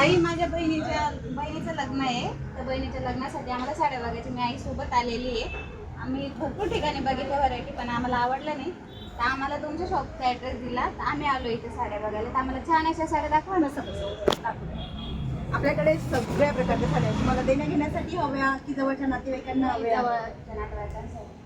आई माझ्या बहिणीच्या बहिणीचं लग्न आहे. तर बहिणीच्या लग्नासाठी आम्हाला साड्या बघायची मी आईसोबत आलेली आहे. आम्ही भरपूर ठिकाणी बघितलं व्हरायटी पण आम्हाला आवडलं नाही. तर आम्हाला तुमच्या शॉपचा ॲड्रेस दिला. तर आम्ही आलो इथे साड्या बघायला तर आम्हाला छान अशा साड्या दाखवा ना सगळं आपल्याकडे सगळ्या प्रकारच्या साड्या आहेत. तुम्हाला देण्या घेण्यासाठी हव्या की जवळच्या नातेवाईकांना हव्या? जवळच्या नातेवाईकांसाठी.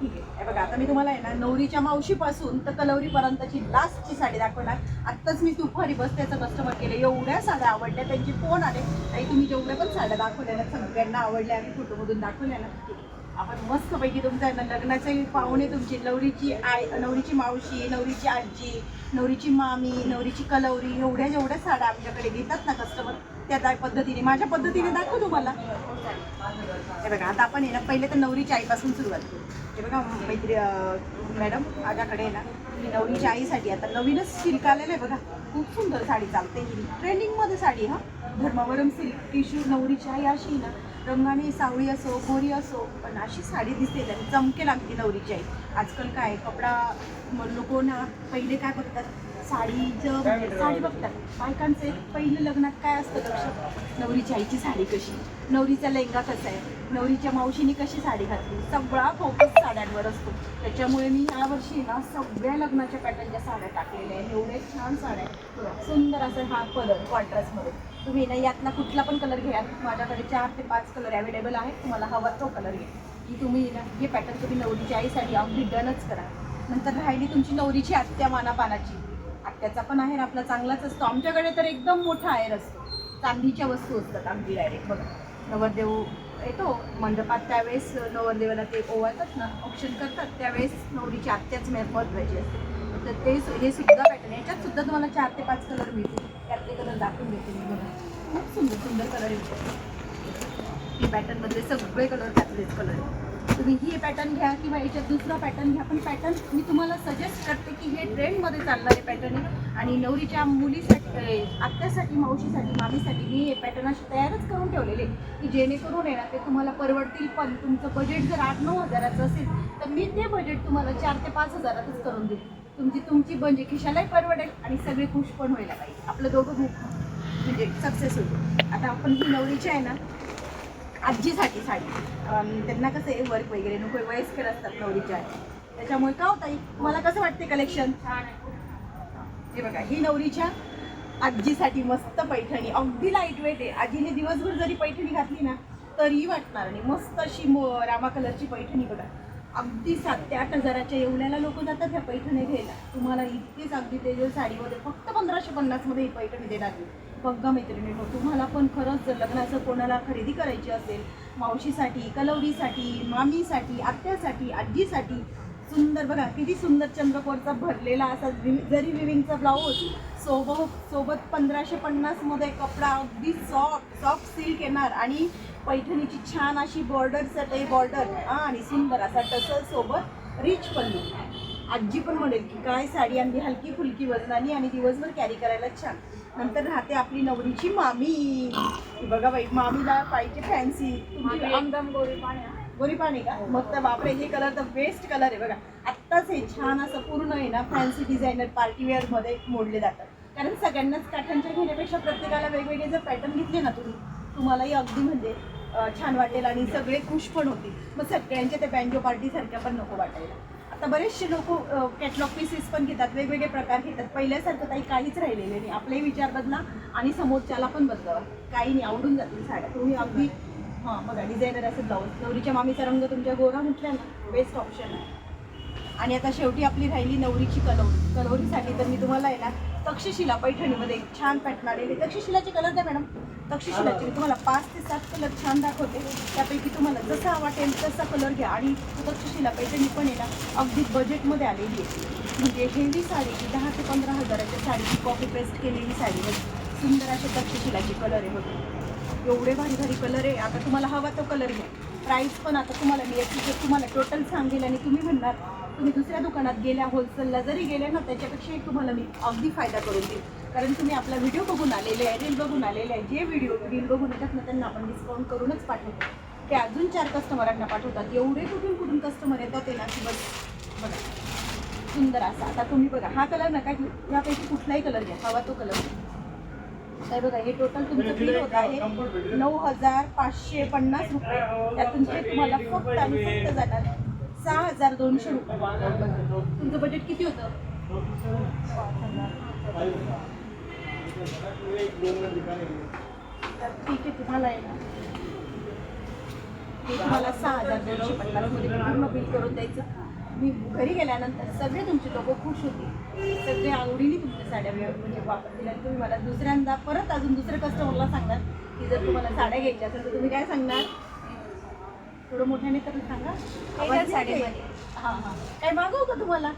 ठीक आहे. बघा आता मी तुम्हाला आहे ना नवरीच्या मावशीपासून तर कलवरीपर्यंतची लास्टची साडी दाखवणार. आत्ताच मी दुपारी बसत्याचं कस्टमर केलं. एवढ्या साड्या आवडल्या त्यांचे फोन आले. आणि तुम्ही जेवढ्या पण साड्या दाखवल्या ना सगळ्यांना आवडल्या आणि फोटोमधून दाखवल्या ना. आपण मस्तपैकी तुमचं आहे ना लग्नाचे पाहुणे तुमची. नवरीची आई नवरीची मावशी नवरीची आजी नवरीची मामी नवरीची कलवरी एवढ्या जेवढ्या साड्या आमच्याकडे घेतात ना कस्टमर त्या त्या पद्धतीने माझ्या पद्धतीने दाखवू तुम्हाला. हे बघा आता आपण आहे ना पहिले तर नवरीच्या आईपासून सुरुवात करू. हे बघा मैत्री मॅडम माझ्याकडे आहे ना मी नवरीच्या आईसाठी आता नवीनच सिल्क आलेलं आहे बघा. खूप सुंदर साडी चालते ही. ट्रेंडिंगमध्ये साडी हा. धर्मावरम सिल्क टिश्यू नवरीची आई अशी ना रंगाने सावळी असो गोरी असो पण अशी साडी दिसते आणि चमके लागते नवरीची आई. आजकाल काय कपडा लोक ना पहिले काय करतात साडीचं साडी बघतात बायकांचं एक पहिलं लग्नात काय असतं लक्ष नवरीची आईची साडी कशी? नवरीचा लेहंगा कसा आहे? नवरीच्या मावशीने कशी साडी घातली? सगळा फोकस साड्यांवर असतो. त्याच्यामुळे मी यावर्षी ना सगळ्या लग्नाच्या पॅटर्नच्या साड्या टाकलेल्या आहेत. एवढे छान साड्या आहेत. सुंदर असं हा कलर कॉन्ट्रास्टमध्ये तुम्ही ना यातला कुठला पण कलर घ्या. माझ्याकडे चार ते पाच कलर अवेलेबल आहेत. तुम्हाला हवा तो कलर घ्या. की तुम्ही ना हे पॅटर्न तुम्ही नवरीच्या आईसाठी अगदी डनच करा. नंतर राहिली तुमची नवरीची आत्या मानापानाची. आत्याचा पण आहेर आपला चांगलाच असतो. आमच्याकडे तर एकदम मोठा आहेर असतो चांदीच्या वस्तू असतात अगदी डायरेक्ट बघा नवरदेव येतो मंडपात त्यावेळेस नवरदेवाला ते ओवाळतात ना ऑप्शन करतात. त्यावेळेस नवरीची आत्याच मे- महत्त्वाची असते. तर ते हे सुद्धा पॅटर्न याच्यात सुद्धा तुम्हाला चार ते पाच कलर मिळतील. त्यातले कलर दाखवून देते मी बघा खूप सुंदर सुंदर कलर येतो ही पॅटर्नमधले सगळे कलर त्यातलेच कलर आहेत. तुम्ही ही पॅटर्न घ्या किंवा याच्यात दुसरा पॅटर्न घ्या. पण पॅटर्न मी तुम्हाला सजेस्ट करते की हे ट्रेंडमध्ये चालणारे पॅटर्न आहे. आणि नवरीच्या मुलीसाठी आत्यासाठी मावशीसाठी मामीसाठी मी हे पॅटर्न असे तयारच करून ठेवलेले की जेणेकरून आहे ना ते तुम्हाला परवडतील पण तुमचं बजेट जर आठ नऊ हजाराचं असेल तर मी ते बजेट तुम्हाला चार ते पाच हजारातच करून देईल तुमची तुमची म्हणजे खिशालाही परवडेल आणि सगळे खुश पण व्हायला पाहिजे. आपलं दोघं म्हणजे सक्सेस होईल. आता आपण ही नवरीची आहे ना आजीसाठी साडी. त्यांना कसं आहे वर्क वगैरे नको वयस्कर असतात नवरीच्या. त्याच्यामुळे का होता मला कसं वाटते कलेक्शन हे बघा ही नवरीच्या आजीसाठी मस्त पैठणी. अगदी लाइट वेट आहे. आजीने दिवसभर जरी पैठणी घातली ना तरीही वाटणार नाही. मस्त अशी मो रामा कलरची पैठणी बघा. अगदी सात ते आठ हजाराच्या एवढ्याला लोक जातात ह्या पैठणी घ्यायला. तुम्हाला इतकीच अगदी तेजल साडीमध्ये फक्त पंधराशे पन्नासमध्ये ही पैठणी देणार बघा मैत्रिणी हो तुम्हाला पण खरंच जर लग्नाचं कोणाला खरेदी करायची असेल मावशीसाठी कलवडीसाठी मामीसाठी आत्यासाठी आजीसाठी सुंदर बघा किती सुंदर चंद्रकोरचा भरलेला असा जरी विविंगचा ब्लाऊज सोबत सोबत पंधराशे पन्नासमध्ये कपडा अगदी सॉफ्ट सॉफ्ट सिल्क येणार आणि पैठणीची छान अशी बॉर्डर सटई बॉर्डर आणि सुंदर असा टसल सोबत रिच पल्लू आजी पण म्हणेल की काय साडी आणली? हलकी फुलकी वजनानी आणि दिवसभर कॅरी करायला छान. नंतर राहते आपली नवरीची मामी. बघा बाई मामीला पाहिजे फॅन्सी एकदम गोरी पाणी आहे. गोरी पाणी का? मग तर बापरे हे कलर तर बेस्ट कलर आहे बघा. आत्ताच हे छान असं पूर्ण आहे ना फॅन्सी डिझायनर पार्टीवेअरमध्ये मोडले जातात. कारण सगळ्यांनाच काठांच्या घेण्यापेक्षा प्रत्येकाला वेगवेगळे जर पॅटर्न घेतले ना तुम्ही तुम्हालाही अगदी म्हणजे छान वाटेल आणि सगळे खुश पण होतील. मग सगळ्यांच्या त्या बँजो पार्टी सारख्या पण नको वाटायला. आता बरेचसे लोक कॅटलॉग पीसेस पण घेतात वेगवेगळे प्रकार घेतात. पहिल्यासारखं काही काहीच राहिलेले नाही. आपले विचार बदला आणि समोरच्याला पण बदलावा. काही नाही आवडून जातील साड्या. तुम्ही अगदी हां बघा डिझायनर असं ब्लाऊज नवरीच्या मामीचा रंग तुमच्या गोरा म्हटल्या ना बेस्ट ऑप्शन आहे. आणि आता शेवटी आपली राहिली नवरीची कलवरी कलवरीसाठी तर मी तुम्हाला आहे ना तक्षशिला पैठणीमध्ये एक छान पॅटर्न आलेली तक्षशिलाचे कलर द्या मॅडम. तक्षशिलाचे. मी तुम्हाला पाच ते सात कलर छान दाखवते. त्यापैकी तुम्हाला जसा वाटेल तसा कलर घ्या. आणि तक्षशिला पैठणी पण आहे ना अगदी बजेटमध्ये आलेली आहे. म्हणजे हेवी साडी ही दहा ते पंधरा हजाराच्या साडीची कॉपी पेस्ट केलेली साडी बघ. सुंदर अशा तक्षशिलाचे कलर आहे बघ. एवढे भारी भारी कलर आहे. आता तुम्हाला हवा तो कलर घ्या. प्राईस पण आता तुम्हाला मी याची जर तुम्हाला टोटल सांगेल आणि तुम्ही म्हणणार तुम्ही दुसऱ्या दुकानात गेल्या होलसेलला जरी गेल्या ना त्याच्यापेक्षाही तुम्हाला मी अगदी फायदा करून देईल. कारण तुम्ही आपला व्हिडिओ बघून आलेले आहे रील बघून आलेले आहे. जे व्हिडिओ रील बघून येतात ना त्यांना आपण डिस्काउंट करूनच पाठवतो. ते अजून चार कस्टमरांना पाठवतात. एवढे कुठून कुठून कस्टमर येतात ते ना की बस बघा. सुंदर असा. आता तुम्ही बघा हा कलर नका घेऊ. यापैकी कुठलाही कलर घ्या. हवा तो कलर हे बघा हे टोटल तुमचं बिल होत आहे नऊ हजार पाचशे पन्नास रुपये. त्यातून ते तुम्हाला फक्त आणि फक्त जाणार सहा हजार दोनशे रुपये. तुमचं बजेट किती होतं? तर ठीक आहे तुम्हाला आहे ना. ते तुम्हाला सहा हजार दोनशे पन्नासमध्ये पूर्ण बिल करून द्यायचं. मी घरी गेल्यानंतर सगळे तुमचे लोक खुश होते सगळे आवडीने तुमच्या साड्या म्हणजे वापरतील आणि तुम्ही मला दुसऱ्यांदा परत अजून दुसऱ्या कस्टमरला सांगणार की जर तुम्हाला साड्या घ्यायच्या असेल तर तुम्ही काय सांगणार? थोडं मोठ्याने तर सांगा? साडीमध्ये. हां हां. काय मागवू का तुम्हाला?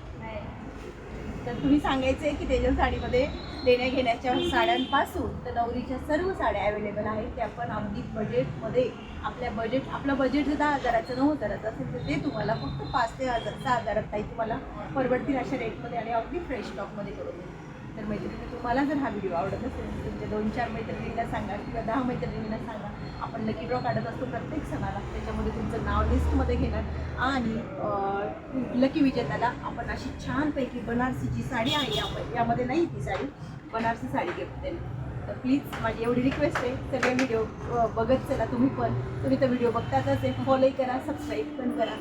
तर तुम्ही सांगायचं आहे की तेजल साडीमध्ये देण्याघेण्याच्या साड्यांपासून तर नवरीच्या सर्व साड्या अवेलेबल आहेत. त्या पण अगदी बजेटमध्ये आपल्या बजेट आपलं बजेट जर दहा हजाराचं नऊ हजाराचं असेल तर ते तुम्हाला फक्त पाच ते हजार सहा हजारात काही तुम्हाला परवडतील अशा रेटमध्ये आणि अगदी फ्रेश स्टॉकमध्ये करून तर मैत्रिणी तुम्हाला जर हा व्हिडिओ आवडत असेल तर तुमच्या दोन चार मैत्रिणींना सांगा किंवा दहा मैत्रिणींना सांगा. आपण लकी ड्रॉ काढत असतो प्रत्येक सणाला. त्याच्यामध्ये तुमचं नाव लिस्टमध्ये घेणार आणि लकी विजेत्याला आपण अशी छानपैकी बनारसीची साडी आहे. यामध्ये नाही ती साडी. बनारसी साडी गिफ्ट देणार तर प्लीज माझी एवढी रिक्वेस्ट आहे. सगळे व्हिडिओ बघत चला तुम्ही पण. तुम्ही तर व्हिडिओ बघतातच आहे. फॉलोही करा सबस्क्राईब पण करा.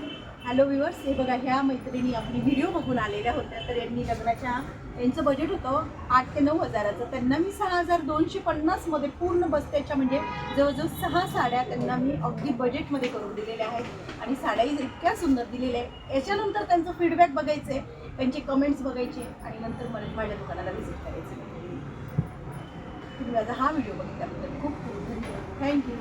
हॅलो व्ह्युअर्स हे बघा ह्या मैत्रिणी आपली व्हिडिओ बघून आलेल्या होत्या. तर यांनी लग्नाच्या यांचं बजेट होतं आठ ते नऊ हजाराचं. त्यांना मी सहा हजार दोनशे पन्नासमध्ये पूर्ण बस्त्याच्या म्हणजे जवळजवळ सहा साड्या त्यांना मी अगदी बजेटमध्ये करून दिलेल्या आहेत. आणि साड्याही इतक्या सुंदर दिलेल्या आहेत. याच्यानंतर त्यांचं फीडबॅक बघायचं आहे त्यांचे कमेंट्स बघायचे. आणि नंतर मला माझ्या दुकानाला व्हिजिट करायचं. तुम्ही माझा हा व्हिडिओ बघितल्याबद्दल खूप खूप धन्यवाद. थँक्यू.